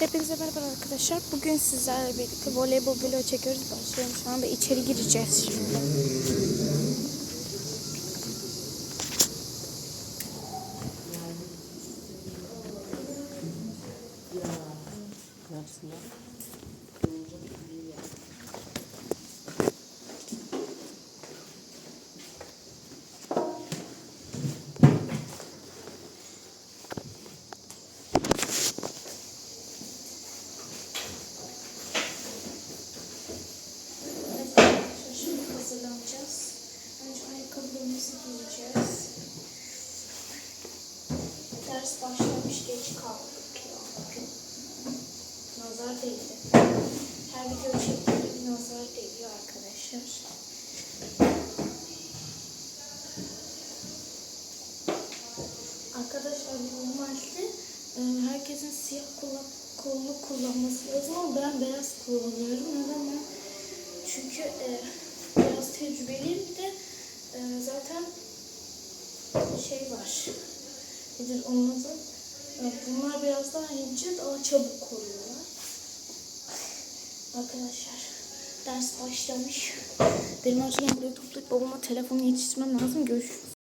Hepinize merhaba arkadaşlar. Bugün sizlerle birlikte voleybol vlog çekiyoruz. Başlıyorum şu anda içeri gireceğiz şimdi. Arkadaşlar Ders başlamış geç kaldık ya. Nazar değdi. Her video çektiğimde nazar değiyor arkadaşlar. Arkadaşlar normalde e, herkesin siyah kulak, kolluk kullanması lazım ama ben beyaz kullanıyorum. Neden ben? Çünkü e, biraz tecrübeliyim bir de e, zaten şey var. Nedir? E, bunlar biraz daha ince, daha çabuk koruyorlar. Arkadaşlar ders başlamış. Benim acilen burayı toplayıp babama telefonu yetiştirmem lazım. Görüşürüz.